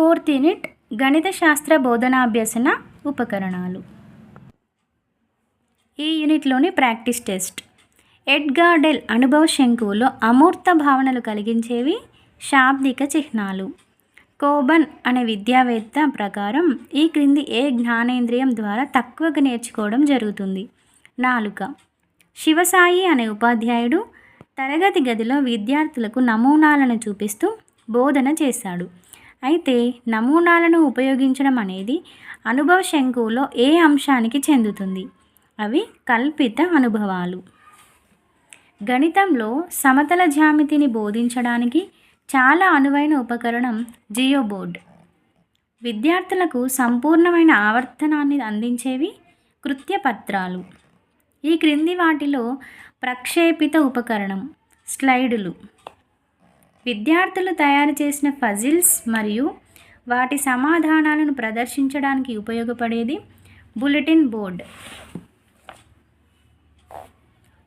Fourth unit గణిత శాస్త్ర బోధనాభ్యసన ఉపకరణాలు. ఈ యూనిట్లోని ప్రాక్టీస్ టెస్ట్. ఎడ్గార్డెల్ అనుభవ శంకువులో అమూర్త భావనలు కలిగించేవి శాబ్దిక చిహ్నాలు. కోబన్ అనే విద్యావేత్త ప్రకారం ఈ క్రింది ఏ జ్ఞానేంద్రియం ద్వారా తక్కువగా నేర్చుకోవడం జరుగుతుంది? నాలుక. శివసాయి అనే ఉపాధ్యాయుడు తరగతి గదిలో విద్యార్థులకు నమూనాలను చూపిస్తూ బోధన చేశాడు. అయితే నమూనాలను ఉపయోగించడం అనేది అనుభవ శంకువులో ఏ అంశానికి చెందుతుంది? అవి కల్పిత అనుభవాలు. గణితంలో సమతల జ్యామితిని బోధించడానికి చాలా అనువైన ఉపకరణం జియో బోర్డ్ విద్యార్థులకు సంపూర్ణమైన ఆవర్తనాన్ని అందించేవి కృత్యపత్రాలు ఈ క్రింది వాటిలో ప్రక్షేపిత ఉపకరణం స్లైడులు. విద్యార్థులు తయారు చేసిన ఫజిల్స్ మరియు వాటి సమాధానాలను ప్రదర్శించడానికి ఉపయోగపడేది బులెటిన్ బోర్డ్.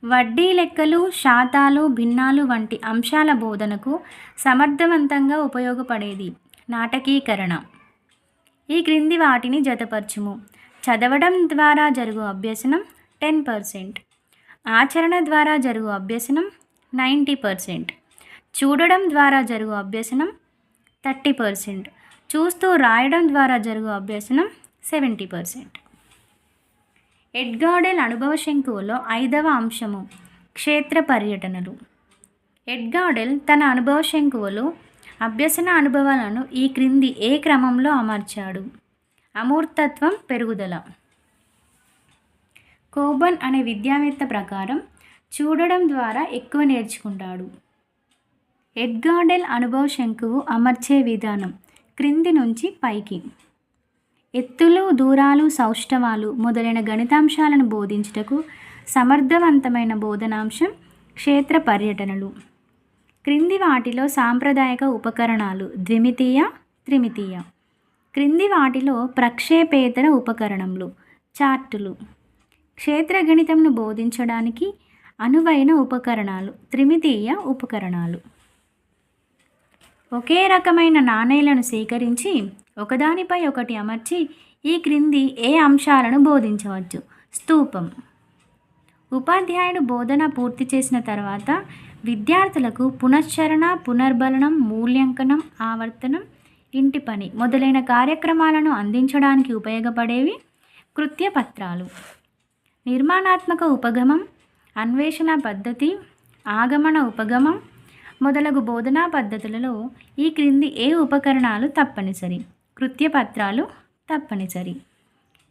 వడ్డీ లెక్కలు శాతాలు భిన్నాలు వంటి అంశాల బోధనకు సమర్థవంతంగా ఉపయోగపడేది నాటకీకరణ. ఈ క్రింది వాటిని జతపరచుము. చదవడం ద్వారా జరుగు అభ్యసనం టెన్ పర్సెంట్. ఆచరణ ద్వారా జరుగు అభ్యసనం నైంటీ పర్సెంట్. చూడడం ద్వారా జరుగు అభ్యసనం థర్టీ పర్సెంట్. చూస్తూ రాయడం ద్వారా జరుగు అభ్యసనం సెవెంటీ పర్సెంట్. ఎడ్గార్డెల్ అనుభవ శంకువులో ఐదవ అంశము క్షేత్ర పర్యటనలు. ఎడ్గార్డెల్ తన అనుభవ శంకువులో అభ్యసన అనుభవాలను ఈ క్రింది ఏ క్రమంలో అమర్చాడు? అమూర్తత్వం పెరుగుదల. కోబన్ అనే విద్యావేత్త ప్రకారం చూడడం ద్వారా ఎక్కువ నేర్చుకుంటాడు. ఎడ్గార్డెల్ అనుభవ శంకువు అమర్చే విధానం. క్రింది నుంచి పైకి. ఎత్తులు దూరాలు సౌష్ఠవాలు మొదలైన గణితాంశాలను బోధించుటకు సమర్థవంతమైన బోధనాంశం క్షేత్ర పర్యటనలు. క్రింది వాటిలో సాంప్రదాయక ఉపకరణాలు ద్విమితీయ త్రిమితీయ. క్రింది వాటిలో ప్రక్షేపేతర ఉపకరణములు చార్టులు. క్షేత్ర గణితంను బోధించడానికి అనువైన ఉపకరణాలు త్రిమితీయ ఉపకరణాలు. ఒకే రకమైన నాణేలను సేకరించి ఒకదానిపై ఒకటి అమర్చి ఈ క్రింది ఏ అంశాలను బోధించవచ్చు? స్తూపం. ఉపాధ్యాయుడు బోధన పూర్తి చేసిన తర్వాత విద్యార్థులకు పునశ్చరణ పునర్బలనం మూల్యాంకనం ఆవర్తనం ఇంటి పని మొదలైన కార్యక్రమాలను అందించడానికి ఉపయోగపడేవి కృత్యపత్రాలు నిర్మాణాత్మక ఉపగమం అన్వేషణ పద్ధతి ఆగమన ఉపగమం మొదలగు బోధనా పద్ధతులలో ఈ క్రింది ఏ ఉపకరణాలు తప్పనిసరి? కృత్యపత్రాలు తప్పనిసరి.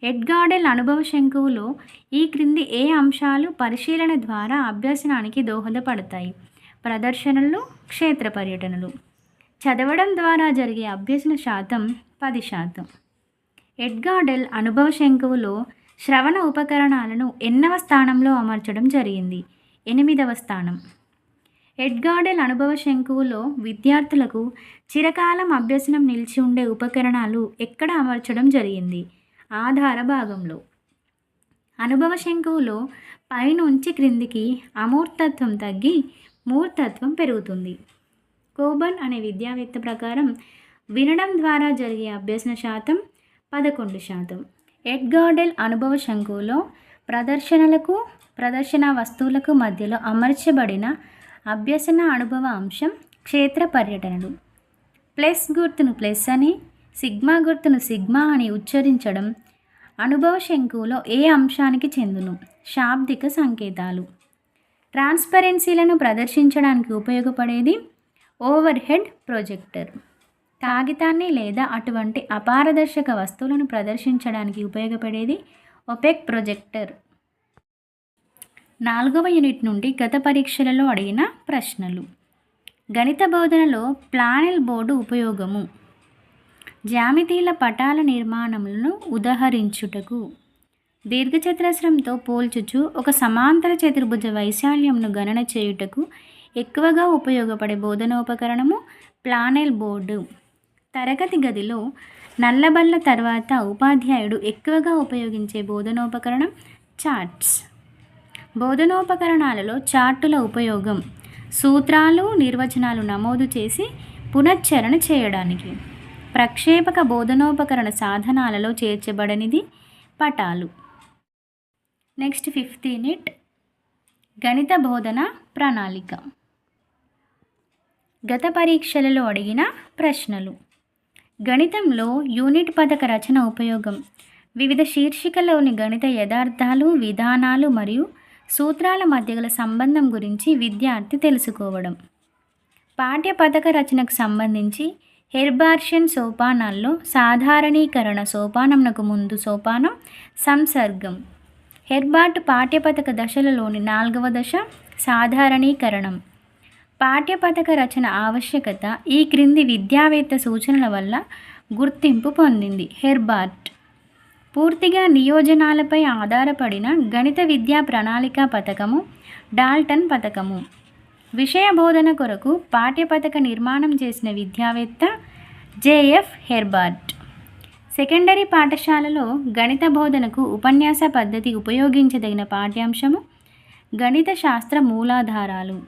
ఎడ్గార్డెల్ అనుభవ శంకువులో ఈ క్రింది ఏ అంశాలు పరిశీలన ద్వారా అభ్యసనానికి దోహదపడతాయి? ప్రదర్శనలు క్షేత్ర పర్యటనలు. చదవడం ద్వారా జరిగే అభ్యసన శాతం పది శాతం. ఎడ్గార్డెల్ అనుభవ శంకువులో శ్రవణ ఉపకరణాలను ఎన్నవ స్థానంలో అమర్చడం జరిగింది? ఎనిమిదవ స్థానం. ఎడ్గార్డెల్ అనుభవ శంకువులో విద్యార్థులకు చిరకాలం అభ్యసనం నిలిచి ఉండే ఉపకరణాలు ఎక్కడ అమర్చడం జరిగింది? ఆధార భాగంలో. అనుభవ శంకువులో పైనుంచి క్రిందికి అమూర్తత్వం తగ్గి మూర్తత్వం పెరుగుతుంది. కోబన్ అనే విద్యావేత్త ప్రకారం వినడం ద్వారా జరిగే అభ్యసన శాతం పదకొండు శాతం. ఎడ్గార్డెల్ అనుభవ శంకువులో ప్రదర్శనలకు ప్రదర్శన వస్తువులకు మధ్యలో అమర్చబడిన అభ్యసన అనుభవ అంశం క్షేత్ర పర్యటనలు. ప్లస్ గుర్తును ప్లస్ అని సిగ్మా గుర్తును సిగ్మా అని ఉచ్చరించడం అనుభవ శంకువులో ఏ అంశానికి చెందును? శాబ్దిక సంకేతాలు. ట్రాన్స్పరెన్సీలను ప్రదర్శించడానికి ఉపయోగపడేది ఓవర్ హెడ్ ప్రొజెక్టర్. కాగితాన్ని లేదా అటువంటి అపారదర్శక వస్తువులను ప్రదర్శించడానికి ఉపయోగపడేది ఒపెక్ ప్రొజెక్టర్. నాలుగవ యూనిట్ నుండి గత పరీక్షలలో అడిగిన ప్రశ్నలు. గణిత బోధనలో ప్లానెల్ బోర్డు ఉపయోగము. జ్యామితీల పటాల నిర్మాణములను ఉదహరించుటకు. దీర్ఘచతురస్రంతో పోల్చుచు ఒక సమాంతర చతుర్భుజ వైశాల్యంను గణన చేయుటకు ఎక్కువగా ఉపయోగపడే బోధనోపకరణము ప్లానెల్ బోర్డు. తరగతి గదిలో నల్లబల్ల తర్వాత ఉపాధ్యాయుడు ఎక్కువగా ఉపయోగించే బోధనోపకరణం చార్ట్స్. బోధనోపకరణాలలో చార్టుల ఉపయోగం. సూత్రాలు నిర్వచనాలు నమోదు చేసి పునశ్చరణ చేయడానికి. ప్రక్షేపక బోధనోపకరణ సాధనాలలో చేర్చబడనిది పటాలు. Next fifth unit. గణిత బోధన ప్రణాళిక. గత పరీక్షలలో అడిగిన ప్రశ్నలు. గణితంలో యూనిట్ పథక రచన ఉపయోగం. వివిధ శీర్షికలోని గణిత యథార్థాలు విధానాలు మరియు సూత్రాల మధ్య గల సంబంధం గురించి విద్యార్థి తెలుసుకోవడం. పాఠ్య పథక రచనకు సంబంధించి హెర్బార్షన్ సోపానాల్లో సాధారణీకరణ సోపానంకు ముందు సోపానం సంసర్గం. హెర్బార్ట్ పాఠ్యపథక దశలలోని నాలుగవ దశ సాధారణీకరణం. పాఠ్యపథక రచన ఆవశ్యకత ఈ క్రింది విద్యావేత్త సూచనల వల్ల గుర్తింపు పొందింది. హెర్బార్ట్ పూర్తిగా నియోజనాలపై ఆధారపడిన గణిత విద్యా ప్రణాళిక పథకము డాల్టన్ పథకము. విషయ బోధన కొరకు పాఠ్యపథక నిర్మాణం చేసిన విద్యావేత్త జేఎఫ్ హెర్బర్ట్. సెకండరీ పాఠశాలలో గణిత బోధనకు ఉపన్యాస పద్ధతి ఉపయోగించదగిన పాఠ్యాంశము గణిత శాస్త్ర మూలాధారాలు.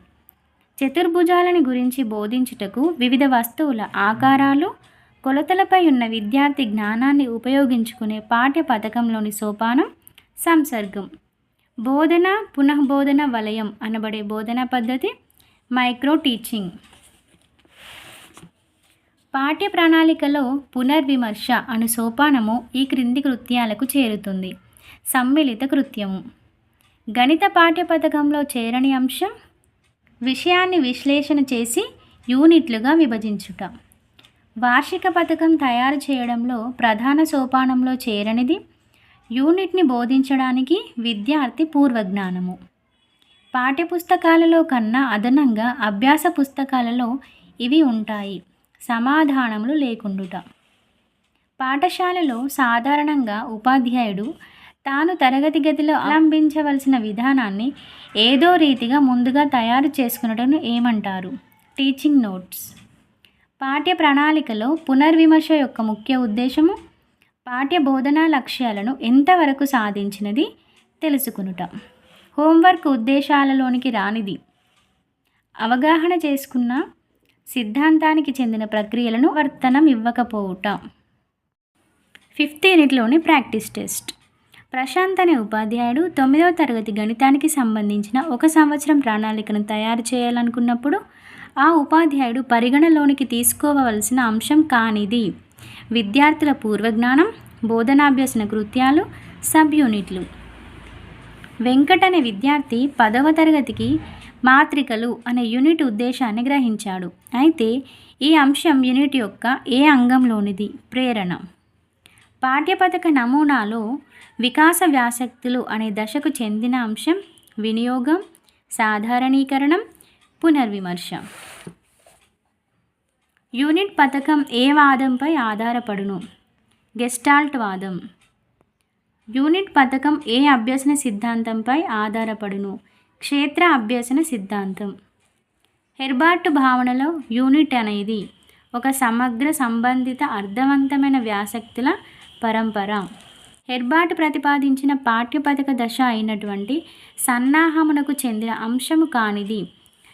చతుర్భుజాలను గురించి బోధించుటకు వివిధ వస్తువుల ఆకారాలు కొలతలపై ఉన్న విద్యార్థి జ్ఞానాన్ని ఉపయోగించుకునే పాఠ్య పథకంలోని సోపానం సంసర్గం. బోధన పునఃబోధన వలయం అనబడే బోధనా పద్ధతి మైక్రో టీచింగ్. పాఠ్య ప్రణాళికలో పునర్విమర్శ అను సోపానము ఈ క్రింది కృత్యాలకు చేరుతుంది. సమ్మిళిత కృత్యము. గణిత పాఠ్య పథకంలో చేరని అంశం విషయాన్ని విశ్లేషణ చేసి యూనిట్లుగా విభజించుట. వార్షిక పథకం తయారు చేయడంలో ప్రధాన సోపానంలో చేరనిది యూనిట్ని బోధించడానికి విద్యార్థి పూర్వజ్ఞానము. పాఠ్యపుస్తకాలలో కన్నా అదనంగా అభ్యాస పుస్తకాలలో ఇవి ఉంటాయి. సమాధానములు లేకుండుట. పాఠశాలలో సాధారణంగా ఉపాధ్యాయుడు తాను తరగతి గదిలో అవలంబించవలసిన విధానాన్ని ఏదో రీతిగా ముందుగా తయారు చేసుకునటను ఏమంటారు? Teaching notes. పాఠ్య ప్రణాళికలో పునర్విమర్శ యొక్క ముఖ్య ఉద్దేశము పాఠ్య బోధనా లక్ష్యాలను ఎంతవరకు సాధించినది తెలుసుకునుట. హోంవర్క్ ఉద్దేశాలలోనికి రానిది. అవగాహన చేసుకున్న సిద్ధాంతానికి చెందిన ప్రక్రియలను వర్తనం ఇవ్వకపోవుట. ఫిఫ్త్ యూనిట్లోని ప్రాక్టీస్ టెస్ట్. ప్రశాంత్ అనే ఉపాధ్యాయుడు తొమ్మిదవ తరగతి గణితానికి సంబంధించిన ఒక సంవత్సరం ప్రణాళికను తయారు చేయాలనుకున్నప్పుడు ఆ ఉపాధ్యాయుడు పరిగణలోనికి తీసుకోవలసిన అంశం కానిది. విద్యార్థుల పూర్వజ్ఞానం బోధనాభ్యసన కృత్యాలు సబ్ యూనిట్లు వెంకట్ అనే విద్యార్థి పదవ తరగతికి మాత్రికలు అనే యూనిట్ ఉద్దేశాన్ని గ్రహించాడు. అయితే ఈ అంశం యూనిట్ యొక్క ఏ అంగంలోనిది? ప్రేరణ. పాఠ్యపథక నమూనాలో వికాస వ్యాసక్తులు అనే దశకు చెందిన అంశం వినియోగం సాధారణీకరణం పునర్విమర్శ. యూనిట్ పథకం ఏ వాదంపై ఆధారపడును? గెస్టాల్ట్ వాదం. యూనిట్ పథకం ఏ అభ్యసన సిద్ధాంతంపై ఆధారపడును? క్షేత్ర అభ్యసన సిద్ధాంతం. హెర్బార్ట్ భావనలో యూనిట్ అనేది ఒక సమగ్ర సంబంధిత అర్థవంతమైన వ్యాసక్తుల పరంపర. హెర్బార్ట్ ప్రతిపాదించిన పాఠ్యపథక దశ అయినటువంటి సన్నాహమునకు చెందిన అంశము కానిది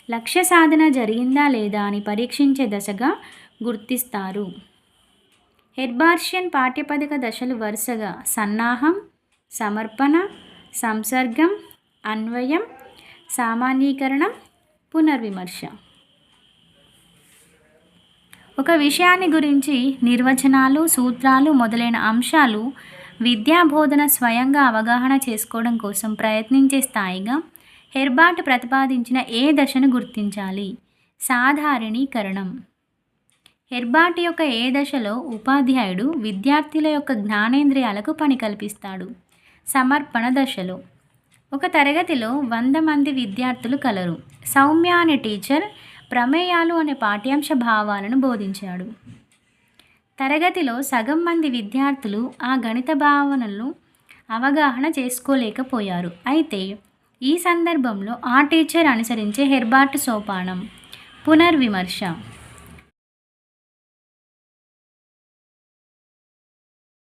లక్ష్య సాధన జరిగిందా లేదా అని పరీక్షించే దశగా గుర్తిస్తారు. హెర్బార్షియన్ పాఠ్యపథక దశలు వరుసగా సన్నాహం సమర్పణ సంసర్గం అన్వయం సామాన్యీకరణం పునర్విమర్శ. ఒక విషయాన్ని గురించి నిర్వచనాలు సూత్రాలు మొదలైన అంశాలు విద్యాబోధన స్వయంగా అవగాహన చేసుకోవడం కోసం ప్రయత్నించే స్థాయిగా హెర్బార్ట్ ప్రతిపాదించిన ఏ దశను గుర్తించాలి? సాధారణీకరణం. హెర్బార్ట్ యొక్క ఏ దశలో ఉపాధ్యాయుడు విద్యార్థుల యొక్క జ్ఞానేంద్రియాలకు పని కల్పిస్తాడు? సమర్పణ దశలో. ఒక తరగతిలో వంద మంది విద్యార్థులు కలరు. సౌమ్య అనే టీచర్ ప్రమేయాలు అనే పాఠ్యాంశ భావాలను బోధించాడు. తరగతిలో సగం మంది విద్యార్థులు ఆ గణిత భావనలను అవగాహన చేసుకోలేకపోయారు. అయితే ఈ సందర్భంలో ఆ టీచర్ అనుసరించే హెర్బార్ట్ సోపానం. పునర్విమర్శ.